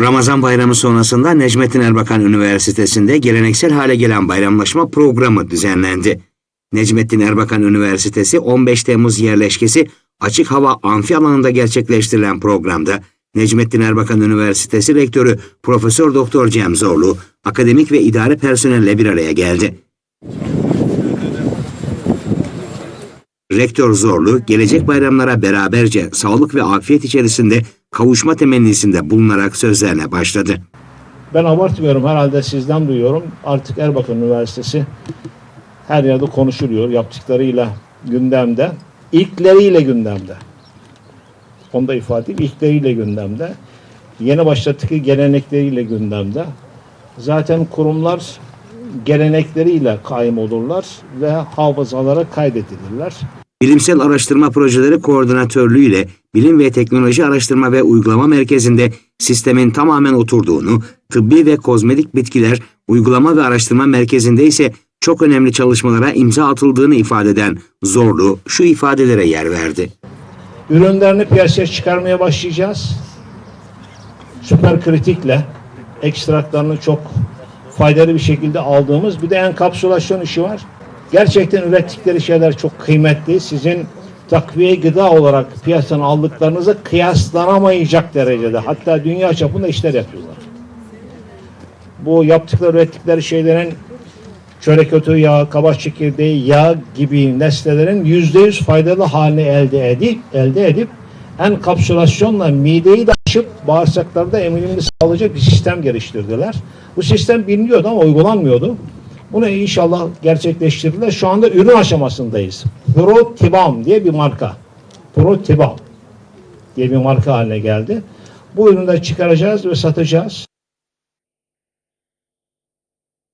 Ramazan bayramı sonrasında Necmettin Erbakan Üniversitesi'nde geleneksel hale gelen bayramlaşma programı düzenlendi. Necmettin Erbakan Üniversitesi 15 Temmuz yerleşkesi açık hava amfi alanında gerçekleştirilen programda Necmettin Erbakan Üniversitesi Rektörü Profesör Doktor Cem Zorlu akademik ve idare personelle bir araya geldi. Rektör Zorlu, gelecek bayramlara beraberce sağlık ve afiyet içerisinde kavuşma temennisinde bulunarak sözlerine başladı. Ben abartmıyorum herhalde sizden duyuyorum. Artık Erbakan Üniversitesi her yerde konuşuluyor. Yaptıklarıyla gündemde. İlkleriyle gündemde. Onu da ifade edeyim. İlkleriyle gündemde. Yeni başlattığı gelenekleriyle gündemde. Zaten kurumlar gelenekleriyle kaim olurlar ve hafızalara kaydedilirler. Bilimsel Araştırma Projeleri Koordinatörlüğü ile Bilim ve Teknoloji Araştırma ve Uygulama Merkezi'nde sistemin tamamen oturduğunu, tıbbi ve kozmetik bitkiler Uygulama ve Araştırma Merkezi'nde ise çok önemli çalışmalara imza atıldığını ifade eden Zorlu şu ifadelere yer verdi. Ürünlerini piyasaya çıkarmaya başlayacağız. Süper kritikle ekstraklarını çok faydalı bir şekilde aldığımız bir de enkapsülasyon işi var. Gerçekten ürettikleri şeyler çok kıymetli. Sizin takviye gıda olarak piyasadan aldıklarınızı kıyaslanamayacak derecede. Hatta dünya çapında işler yapıyorlar. Bu yaptıkları, ürettikleri şeylerin çörek otu yağı, kabak çekirdeği, yağ gibi nesnelerin yüzde yüz faydalı halini elde edip, elde edip enkapsülasyonla mideyi de aşıp bağırsaklarda emilimini sağlayacak bir sistem geliştirdiler. Bu sistem biliniyordu ama uygulanmıyordu. Bunu inşallah gerçekleştirdiler. Şu anda ürün aşamasındayız. Protibam diye bir marka. Protibam diye bir marka haline geldi. Bu ürünleri çıkaracağız ve satacağız.